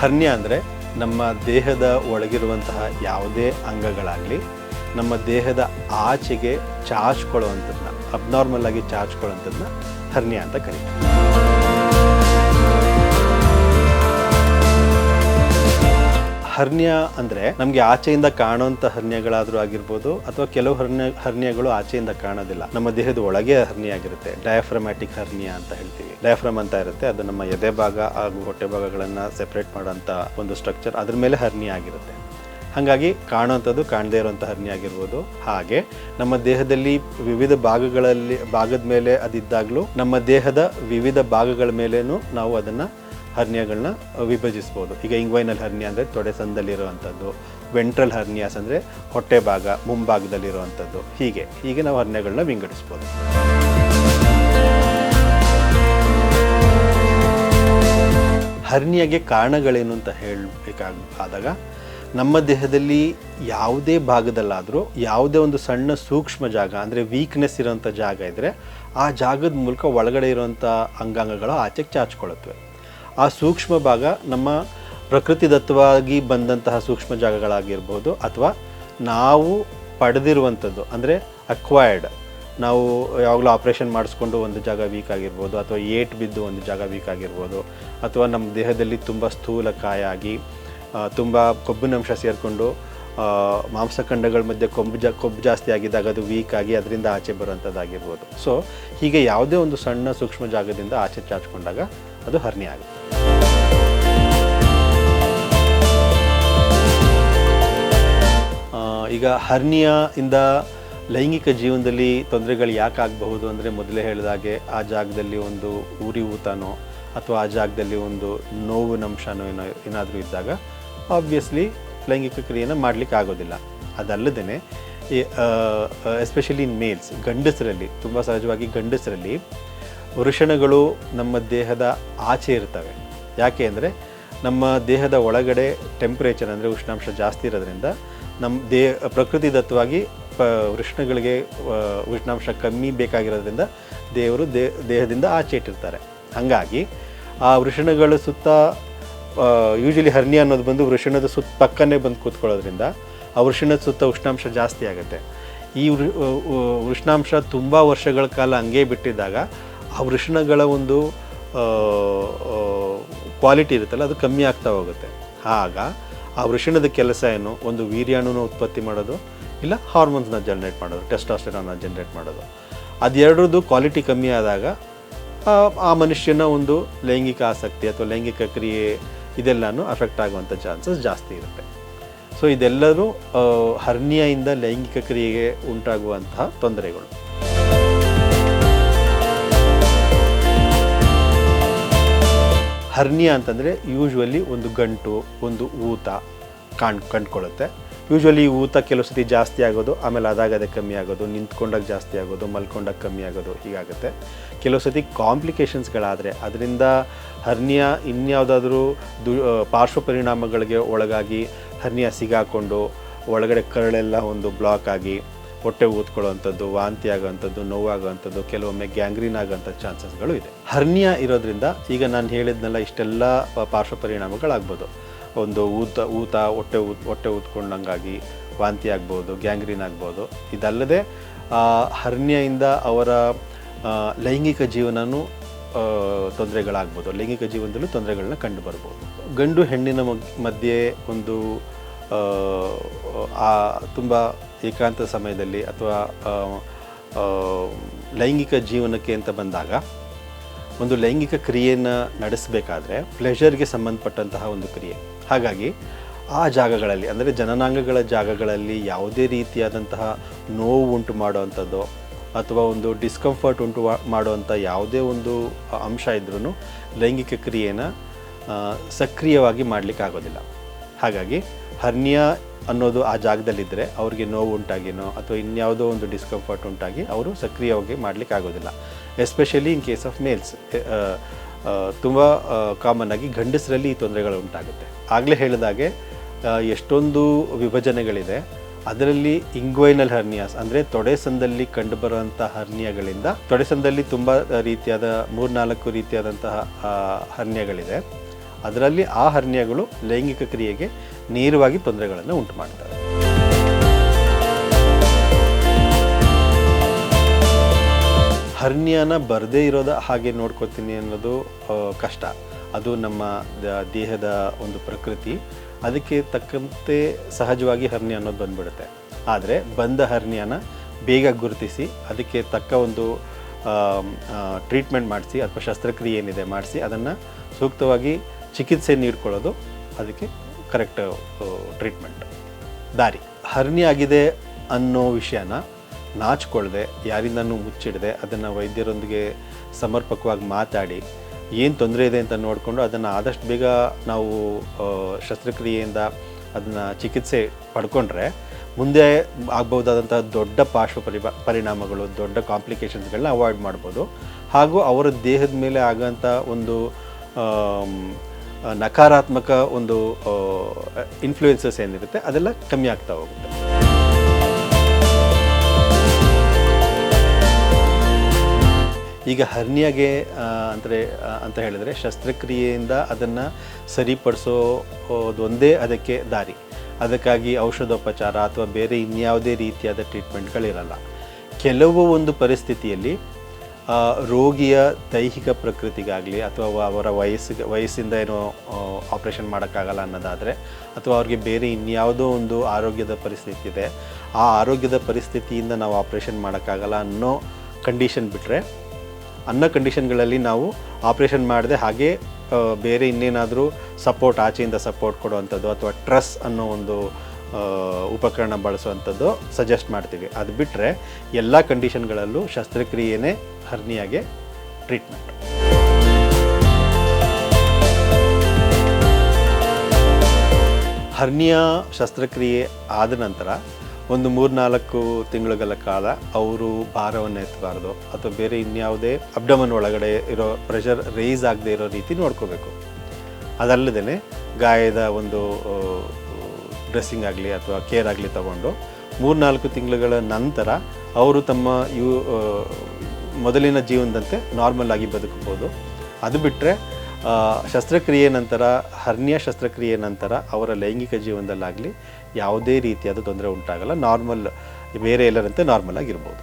ಹರ್ನ್ಯ ಅಂದರೆ ನಮ್ಮ ದೇಹದ ಒಳಗಿರುವಂತಹ ಯಾವುದೇ ಅಂಗಗಳಾಗಲಿ, ನಮ್ಮ ದೇಹದ ಆಚೆಗೆ ಚಾಚ್ಕೊಳ್ಳುವಂಥದ್ದನ್ನ ಅಬ್ನಾರ್ಮಲ್ ಆಗಿ ಚಾಚ್ಕೊಳ್ಳುವಂಥದ್ದನ್ನ ಹರ್ನಿಯಾ ಅಂತ ಕರೀತಾರೆ. ಹರ್ನ್ಯ ಅಂದರೆ ನಮಗೆ ಆಚೆಯಿಂದ ಕಾಣುವಂಥ ಹರ್ನ್ಯಗಳಾದರೂ ಆಗಿರ್ಬೋದು ಅಥವಾ ಕೆಲವು ಹರ್ನ್ಯ, ಹರ್ನ್ಯಗಳು ಆಚೆಯಿಂದ ಕಾಣೋದಿಲ್ಲ. ನಮ್ಮ ದೇಹದ ಒಳಗೆ ಹರ್ನಿಯ ಆಗಿರುತ್ತೆ. ಡಯಾಫ್ರಮ್ಯಾಟಿಕ್ ಹರ್ನಿಯ ಅಂತ ಹೇಳ್ತೀವಿ. ಡಯಾಫ್ರಮ್ ಅಂತ ಇರುತ್ತೆ. ಅದು ನಮ್ಮ ಎದೆ ಭಾಗ ಹಾಗೂ ಹೊಟ್ಟೆ ಭಾಗಗಳನ್ನು ಸೆಪ್ರೇಟ್ ಮಾಡೋಂಥ ಒಂದು ಸ್ಟ್ರಕ್ಚರ್ ಅದ್ರ ಮೇಲೆ ಹರ್ನಿಯ ಆಗಿರುತ್ತೆ. ಹಾಗಾಗಿ ಕಾಣುವಂಥದ್ದು ಕಾಣದೇ ಇರುವಂಥ ಹರ್ನಿ ಆಗಿರ್ಬೋದು. ಹಾಗೆ ನಮ್ಮ ದೇಹದಲ್ಲಿ ವಿವಿಧ ಭಾಗಗಳಲ್ಲಿ, ಭಾಗದ ಮೇಲೆ ಅದಿದ್ದಾಗಲೂ ನಮ್ಮ ದೇಹದ ವಿವಿಧ ಭಾಗಗಳ ಮೇಲೇನು ನಾವು ಅದನ್ನು ಹರ್ನಿಯಾಗಳನ್ನ ವಿಭಜಿಸ್ಬೋದು. ಈಗ ಇಂಗ್ವೈನಲ್ ಹರ್ನಿಯ ಅಂದರೆ ತೊಡೆ ಸಂದಲ್ಲಿರುವಂಥದ್ದು, ವೆಂಟ್ರಲ್ ಹರ್ನಿಯಾಸ್ ಅಂದರೆ ಹೊಟ್ಟೆ ಭಾಗ, ಮುಂಭಾಗದಲ್ಲಿರುವಂಥದ್ದು. ಹೀಗೆ ಹೀಗೆ ನಾವು ಹರ್ನಿಯಗಳನ್ನ ವಿಂಗಡಿಸ್ಬೋದು. ಹರ್ನಿಯಾಗೆ ಕಾರಣಗಳೇನು ಅಂತ ಹೇಳಬೇಕಾಗ ಆದಾಗ ನಮ್ಮ ದೇಹದಲ್ಲಿ ಯಾವುದೇ ಭಾಗದಲ್ಲಾದರೂ, ಯಾವುದೇ ಒಂದು ಸಣ್ಣ ಸೂಕ್ಷ್ಮ ಜಾಗ ಅಂದರೆ ವೀಕ್ನೆಸ್ ಇರೋಂಥ ಜಾಗ ಇದ್ದರೆ ಆ ಜಾಗದ ಮೂಲಕ ಒಳಗಡೆ ಇರುವಂಥ ಅಂಗಾಂಗಗಳು ಆಚೆಗೆ ಚಾಚ್ಕೊಳ್ಳುತ್ತವೆ. ಆ ಸೂಕ್ಷ್ಮ ಭಾಗ ನಮ್ಮ ಪ್ರಕೃತಿದತ್ತವಾಗಿ ಬಂದಂತಹ ಸೂಕ್ಷ್ಮ ಜಾಗಗಳಾಗಿರ್ಬೋದು ಅಥವಾ ನಾವು ಪಡೆದಿರುವಂಥದ್ದು, ಅಂದರೆ ಅಕ್ವೈರ್ಡ್ ನಾವು ಯಾವಾಗಲೂ ಆಪ್ರೇಷನ್ ಮಾಡಿಸ್ಕೊಂಡು ಒಂದು ಜಾಗ ವೀಕ್ ಆಗಿರ್ಬೋದು, ಅಥವಾ ಏಟ್ ಬಿದ್ದು ಒಂದು ಜಾಗ ವೀಕ್ ಆಗಿರ್ಬೋದು, ಅಥವಾ ನಮ್ಮ ದೇಹದಲ್ಲಿ ತುಂಬ ಸ್ಥೂಲಕಾಯ ಆಗಿ ತುಂಬ ಕೊಬ್ಬಿನಂಶ ಸೇರಿಕೊಂಡು ಮಾಂಸಖಂಡಗಳ ಮಧ್ಯೆ ಕೊಬ್ಬು ಜಾ, ಕೊಬ್ಬು ಜಾಸ್ತಿ ಆಗಿದ್ದಾಗ ಅದು ವೀಕ್ ಆಗಿ ಅದರಿಂದ ಆಚೆ ಬರುವಂಥದ್ದಾಗಿರ್ಬೋದು. ಸೊ ಹೀಗೆ ಯಾವುದೇ ಒಂದು ಸಣ್ಣ ಸೂಕ್ಷ್ಮ ಜಾಗದಿಂದ ಆಚೆ ಚಾಚ್ಕೊಂಡಾಗ ಅದು ಹರ್ನಿ ಆಗುತ್ತೆ. ಈಗ ಹರ್ನಿಯಾ ಇಂದ ಲೈಂಗಿಕ ಜೀವನದಲ್ಲಿ ತೊಂದರೆಗಳು ಯಾಕೆ ಆಗಬಹುದು ಅಂದರೆ ಮೊದಲೇ ಹೇಳಿದಾಗೆ ಆ ಜಾಗದಲ್ಲಿ ಒಂದು ಊರಿ ಊತನೋ ಅಥವಾ ಆ ಜಾಗದಲ್ಲಿ ಒಂದು ನೋವು ಅಂಶನೋ ಏನೋ ಏನಾದರೂ ಇದ್ದಾಗ ಆಬ್ವಿಯಸ್ಲಿ ಲೈಂಗಿಕ ಕ್ರಿಯೆನ ಮಾಡಲಿಕ್ಕೆ ಆಗೋದಿಲ್ಲ. ಅದಲ್ಲದೇ ಎಸ್ಪೆಷಲಿ ಇನ್ ಮೇಲ್ಸ್ ಗಂಡಸರಲ್ಲಿ, ತುಂಬ ಸಹಜವಾಗಿ ಗಂಡಸರಲ್ಲಿ ವೃಷಣಗಳು ನಮ್ಮ ದೇಹದ ಆಚೆ ಇರ್ತವೆ. ಯಾಕೆ ಅಂದರೆ ನಮ್ಮ ದೇಹದ ಒಳಗಡೆ ಟೆಂಪ್ರೇಚರ್ ಅಂದರೆ ಉಷ್ಣಾಂಶ ಜಾಸ್ತಿ ಇರೋದ್ರಿಂದ ನಮ್ಮ ದೇ ಪ್ರಕೃತಿದತ್ತವಾಗಿ ಪ, ವೃಷ್ಣಗಳಿಗೆ ಉಷ್ಣಾಂಶ ಕಮ್ಮಿ ಬೇಕಾಗಿರೋದ್ರಿಂದ ದೇವರು ದೇ, ದೇಹದಿಂದ ಆಚೆ ಇಟ್ಟಿರ್ತಾರೆ. ಹಾಗಾಗಿ ಆ ವೃಷಣಗಳ ಸುತ್ತ ಯೂಶಲಿ ಹರ್ನಿ ಅನ್ನೋದು ಬಂದು ವೃಷಣದ ಸುತ್ತ ಪಕ್ಕನೇ ಬಂದು ಕೂತ್ಕೊಳ್ಳೋದ್ರಿಂದ ಆ ವೃಷಣದ ಸುತ್ತ ಉಷ್ಣಾಂಶ ಜಾಸ್ತಿ ಆಗುತ್ತೆ. ಈ ಉಷ್ಣಾಂಶ ತುಂಬ ವರ್ಷಗಳ ಕಾಲ ಹಂಗೆ ಬಿಟ್ಟಿದ್ದಾಗ ಆ ವೃಷಣಗಳ ಒಂದು ಕ್ವಾಲಿಟಿ ಇರುತ್ತಲ್ಲ ಅದು ಕಮ್ಮಿ ಆಗ್ತಾ ಹೋಗುತ್ತೆ. ಆಗ ಆ ವೃಷಣದ ಕೆಲಸ ಏನು? ಒಂದು ವೀರ್ಯಾಣುನ ಉತ್ಪತ್ತಿ ಮಾಡೋದು ಇಲ್ಲ ಹಾರ್ಮೋನ್ಸ್ನ ಜನ್ರೇಟ್ ಮಾಡೋದು ಟೆಸ್ಟಾಸ್ಟೆರಾನ್ನ ಜನ್ರೇಟ್ ಮಾಡೋದು. ಅದೆರಡರದ್ದು ಕ್ವಾಲಿಟಿ ಕಮ್ಮಿ ಆದಾಗ ಆ, ಮನುಷ್ಯನ ಒಂದು ಲೈಂಗಿಕ ಆಸಕ್ತಿ ಅಥವಾ ಲೈಂಗಿಕ ಕ್ರಿಯೆ ಇದೆಲ್ಲನೂ ಅಫೆಕ್ಟ್ ಆಗುವಂಥ ಚಾನ್ಸಸ್ ಜಾಸ್ತಿ ಇರುತ್ತೆ. ಸೊ ಇದೆಲ್ಲರೂ ಹರ್ನಿಯಿಂದ ಲೈಂಗಿಕ ಕ್ರಿಯೆಗೆ ಉಂಟಾಗುವಂತಹ ತೊಂದರೆಗಳು. ಹರ್ನಿಯ ಅಂತಂದರೆ ಯೂಶ್ವಲಿ ಒಂದು ಗಂಟು, ಒಂದು ಊತ ಕಾಣ್, ಕಂಡ್ಕೊಳ್ಳುತ್ತೆ. ಯೂಶ್ವಲಿ ಊತ ಕೆಲವು ಸತಿ ಜಾಸ್ತಿ ಆಗೋದು, ಆಮೇಲೆ ಅದಾಗದೆ ಕಮ್ಮಿ ಆಗೋದು, ನಿಂತ್ಕೊಂಡಾಗ ಜಾಸ್ತಿ ಆಗೋದು, ಮಲ್ಕೊಂಡಾಗ ಕಮ್ಮಿ ಆಗೋದು ಹೀಗಾಗುತ್ತೆ. ಕೆಲವು ಸತಿ ಕಾಂಪ್ಲಿಕೇಶನ್ಸ್ಗಳಾದರೆ ಅದರಿಂದ ಹರ್ನಿಯಾ ಇನ್ಯಾವುದಾದ್ರೂ ದು ಪಾರ್ಶ್ವ ಪರಿಣಾಮಗಳಿಗೆ ಒಳಗಾಗಿ ಹರ್ನಿಯಾ ಸಿಗಾಕೊಂಡು ಒಳಗಡೆ ಕರಳೆಲ್ಲ ಒಂದು ಬ್ಲಾಕ್ ಆಗಿ ಹೊಟ್ಟೆ ಊದ್ಕೊಳ್ಳೋವಂಥದ್ದು, ವಾಂತಿ ಆಗೋವಂಥದ್ದು, ನೋವಾಗುವಂಥದ್ದು, ಕೆಲವೊಮ್ಮೆ ಗ್ಯಾಂಗ್ರೀನ್ ಆಗೋಂಥ ಚಾನ್ಸಸ್ಗಳು ಇದೆ. ಹರ್ನಿಯಾ ಇರೋದ್ರಿಂದ ಈಗ ನಾನು ಹೇಳಿದ್ನೆಲ್ಲ ಇಷ್ಟೆಲ್ಲ ಪಾರ್ಶ್ವ ಪರಿಣಾಮಗಳಾಗ್ಬೋದು. ಒಂದು ಊತ ಊತ, ಹೊಟ್ಟೆ ಊತ್ ಹೊಟ್ಟೆ ಊದ್ಕೊಂಡಂಗಾಗಿ ವಾಂತಿ ಆಗ್ಬೋದು, ಗ್ಯಾಂಗ್ರೀನ್ ಆಗ್ಬೋದು. ಇದಲ್ಲದೆ ಹರ್ನಿಯಿಂದ ಅವರ ಲೈಂಗಿಕ ಜೀವನವೂ ತೊಂದರೆಗಳಾಗ್ಬೋದು. ಲೈಂಗಿಕ ಜೀವನದಲ್ಲೂ ತೊಂದರೆಗಳನ್ನ ಕಂಡು ಬರ್ಬೋದು ಗಂಡು ಹೆಣ್ಣಿನ ಮಧ್ಯೆ ಒಂದು ಆ, ತುಂಬ ಏಕಾಂತ ಸಮಯದಲ್ಲಿ ಅಥವಾ ಲೈಂಗಿಕ ಜೀವನಕ್ಕೆ ಅಂತ ಬಂದಾಗ ಒಂದು ಲೈಂಗಿಕ ಕ್ರಿಯೆಯನ್ನು ನಡೆಸಬೇಕಾದ್ರೆ ಪ್ಲೆಷರ್ಗೆ ಸಂಬಂಧಪಟ್ಟಂತಹ ಒಂದು ಕ್ರಿಯೆ. ಹಾಗಾಗಿ ಆ ಜಾಗಗಳಲ್ಲಿ ಅಂದರೆ ಜನನಾಂಗಗಳ ಜಾಗಗಳಲ್ಲಿ ಯಾವುದೇ ರೀತಿಯಾದಂತಹ ನೋವು ಉಂಟು ಮಾಡುವಂಥದ್ದು ಅಥವಾ ಒಂದು ಡಿಸ್ಕಂಫರ್ಟ್ ಉಂಟು ಮಾಡುವಂಥ ಯಾವುದೇ ಒಂದು ಅಂಶ ಇದ್ರೂ ಲೈಂಗಿಕ ಕ್ರಿಯೆನ ಸಕ್ರಿಯವಾಗಿ ಮಾಡಲಿಕ್ಕಾಗೋದಿಲ್ಲ. ಹಾಗಾಗಿ ಹರ್ನಿಯಾ ಅನ್ನೋದು ಆ ಜಾಗದಲ್ಲಿದ್ದರೆ ಅವ್ರಿಗೆ ನೋವು ಉಂಟಾಗಿನೋ ಅಥವಾ ಇನ್ಯಾವುದೋ ಒಂದು ಡಿಸ್ಕಂಫರ್ಟ್ ಉಂಟಾಗಿ ಅವರು ಸಕ್ರಿಯವಾಗಿ ಮಾಡಲಿಕ್ಕೆ ಆಗೋದಿಲ್ಲ. Especially in case of males ತುಂಬ ಕಾಮನ್ ಆಗಿ ಗಂಡಸರಲ್ಲಿ ಈ ತೊಂದರೆಗಳು ಉಂಟಾಗುತ್ತೆ. ಆಗಲೇ ಹೇಳಿದಾಗೆ ಎಷ್ಟೊಂದು ವಿಭಜನೆಗಳಿದೆ. ಅದರಲ್ಲಿ ಇಂಗ್ವೈನಲ್ ಹರ್ನಿಯಾಸ್, ಅಂದರೆ ತೊಡೆಸಂದಲ್ಲಿ ಕಂಡುಬರುವಂಥ ಹರ್ನಿಯಗಳಿಂದ, ತೊಡೆಸಂದಲ್ಲಿ ತುಂಬ ರೀತಿಯಾದ ಮೂರ್ನಾಲ್ಕು ರೀತಿಯಾದಂತಹ ಹರ್ನಿಯಗಳಿದೆ. ಅದರಲ್ಲಿ ಆ ಹರ್ನಿಯಾಗಳು ಲೈಂಗಿಕ ಕ್ರಿಯೆಗೆ ನೇರವಾಗಿ ತೊಂದರೆಗಳನ್ನು ಉಂಟು ಮಾಡ್ತಾರೆ ಹರ್ನಿಯಾನ ಬರದೇ ಇರೋದ ಹಾಗೆ ನೋಡ್ಕೋತೀನಿ ಅನ್ನೋದು ಕಷ್ಟ. ಅದು ನಮ್ಮ ದೇಹದ ಒಂದು ಪ್ರಕೃತಿ. ಅದಕ್ಕೆ ತಕ್ಕಂತೆ ಸಹಜವಾಗಿ ಹರ್ನಿ ಅನ್ನೋದು ಬಂದ್ಬಿಡುತ್ತೆ. ಆದರೆ ಬಂದ ಹರ್ನಿಯಾನ ಬೇಗ ಗುರುತಿಸಿ, ಅದಕ್ಕೆ ತಕ್ಕ ಒಂದು ಟ್ರೀಟ್ಮೆಂಟ್ ಮಾಡಿಸಿ, ಅಥವಾ ಶಸ್ತ್ರಕ್ರಿಯೆ ಏನಿದೆ ಮಾಡಿಸಿ, ಅದನ್ನು ಸೂಕ್ತವಾಗಿ ಚಿಕಿತ್ಸೆ ನೀಡ್ಕೊಳ್ಳೋದು, ಅದಕ್ಕೆ ಕರೆಕ್ಟ್ ಟ್ರೀಟ್ಮೆಂಟ್ ದಾರಿ. ಹರ್ನಿ ಆಗಿದೆ ಅನ್ನೋ ವಿಷಯನ ನಾಚಿಕೊಳ್ಳದೆ ಯಾರಿಂದನೂ ಮುಚ್ಚಿಡದೆ, ಅದನ್ನು ವೈದ್ಯರೊಂದಿಗೆ ಸಮರ್ಪಕವಾಗಿ ಮಾತಾಡಿ ಏನು ತೊಂದರೆ ಇದೆ ಅಂತ ನೋಡಿಕೊಂಡು ಅದನ್ನು ಆದಷ್ಟು ಬೇಗ ನಾವು ಶಸ್ತ್ರಕ್ರಿಯೆಯಿಂದ ಅದನ್ನು ಚಿಕಿತ್ಸೆ ಪಡ್ಕೊಂಡ್ರೆ ಮುಂದೆ ಆಗ್ಬೋದಾದಂಥ ದೊಡ್ಡ ಪಾರ್ಶ್ವ ಪರಿಣಾಮಗಳು, ದೊಡ್ಡ ಕಾಂಪ್ಲಿಕೇಶನ್ಸ್ಗಳನ್ನ ಅವಾಯ್ಡ್ ಮಾಡ್ಬೋದು. ಹಾಗೂ ಅವರ ದೇಹದ ಮೇಲೆ ಆಗೋಂಥ ಒಂದು ನಕಾರಾತ್ಮಕ ಒಂದು ಇನ್ಫ್ಲೂಯೆನ್ಸಸ್ ಏನಿರುತ್ತೆ, ಅದೆಲ್ಲ ಕಮ್ಮಿ ಆಗ್ತಾ ಹೋಗುತ್ತೆ. ಈಗ ಹರ್ನಿಯಾಗೆ ಅಂದರೆ ಅಂತ ಹೇಳಿದರೆ ಶಸ್ತ್ರಕ್ರಿಯೆಯಿಂದ ಅದನ್ನು ಸರಿಪಡಿಸೋದು ಒಂದೇ ಅದಕ್ಕೆ ದಾರಿ. ಅದಕ್ಕಾಗಿ ಔಷಧೋಪಚಾರ ಅಥವಾ ಬೇರೆ ಇನ್ಯಾವುದೇ ರೀತಿಯಾದ ಟ್ರೀಟ್ಮೆಂಟ್ಗಳಿರಲ್ಲ ಕೆಲವು ಒಂದು ಪರಿಸ್ಥಿತಿಯಲ್ಲಿ ರೋಗಿಯ ದೈಹಿಕ ಪ್ರಕೃತಿಗಾಗಲಿ ಅಥವಾ ಅವರ ವಯಸ್ಸಿಗೆ ವಯಸ್ಸಿಂದ ಏನೋ ಆಪ್ರೇಷನ್ ಮಾಡೋಕ್ಕಾಗಲ್ಲ ಅನ್ನೋದಾದರೆ, ಅಥವಾ ಅವ್ರಿಗೆ ಬೇರೆ ಇನ್ಯಾವುದೋ ಒಂದು ಆರೋಗ್ಯದ ಪರಿಸ್ಥಿತಿ ಇದೆ, ಆ ಆರೋಗ್ಯದ ಪರಿಸ್ಥಿತಿಯಿಂದ ನಾವು ಆಪ್ರೇಷನ್ ಮಾಡೋಕ್ಕಾಗಲ್ಲ ಅನ್ನೋ ಕಂಡೀಷನ್ ಬಿಟ್ಟರೆ ಅನ್ನೋ ಕಂಡೀಷನ್ಗಳಲ್ಲಿ ನಾವು ಆಪ್ರೇಷನ್ ಮಾಡದೆ ಹಾಗೆ ಬೇರೆ ಇನ್ನೇನಾದರೂ ಸಪೋರ್ಟ್ ಆಚೆಯಿಂದ ಸಪೋರ್ಟ್ ಕೊಡುವಂಥದ್ದು ಅಥವಾ ಟ್ರಸ್ ಅನ್ನೋ ಒಂದು ಉಪಕರಣ ಬಳಸುವಂಥದ್ದು ಸಜೆಸ್ಟ್ ಮಾಡ್ತೀವಿ. ಅದು ಬಿಟ್ಟರೆ ಎಲ್ಲ ಕಂಡೀಷನ್ಗಳಲ್ಲೂ ಶಸ್ತ್ರಕ್ರಿಯೆನೇ ಹರ್ನಿಯಾಗೆ ಟ್ರೀಟ್ಮೆಂಟ್ ಹರ್ನಿಯಾ ಶಸ್ತ್ರಕ್ರಿಯೆ ಆದ ನಂತರ ಒಂದು ಮೂರ್ನಾಲ್ಕು ತಿಂಗಳುಗಳ ಕಾಲ ಅವರು ಭಾರವನ್ನು ಎತ್ತಬಾರ್ದು ಅಥವಾ ಬೇರೆ ಇನ್ಯಾವುದೇ ಅಬ್ಡಮನ್ ಒಳಗಡೆ ಇರೋ ಪ್ರೆಷರ್ ರೇಸ್ ಆಗದೆ ಇರೋ ರೀತಿ ನೋಡ್ಕೋಬೇಕು. ಅದಲ್ಲದೇ ಗಾಯದ ಒಂದು ಡ್ರೆಸ್ಸಿಂಗ್ ಆಗಲಿ ಅಥವಾ ಕೇರ್ ಆಗಲಿ ತಗೊಂಡು ಮೂರ್ನಾಲ್ಕು ತಿಂಗಳುಗಳ ನಂತರ ಅವರು ತಮ್ಮ ಯು ಮೊದಲಿನ ಜೀವನದಂತೆ ನಾರ್ಮಲ್ ಆಗಿ ಬದುಕಬಹುದು. ಅದು ಬಿಟ್ಟರೆ ಶಸ್ತ್ರಕ್ರಿಯೆ ನಂತರ, ಹರ್ನಿಯ ಶಸ್ತ್ರಕ್ರಿಯೆ ನಂತರ ಅವರ ಲೈಂಗಿಕ ಜೀವನದಲ್ಲಾಗಲಿ ಯಾವುದೇ ರೀತಿಯಾದ ತೊಂದರೆ ಉಂಟಾಗಲ್ಲ. ನಾರ್ಮಲ್ ಬೇರೆ ಎಲ್ಲರಂತೆ ನಾರ್ಮಲ್ ಆಗಿರ್ಬೋದು.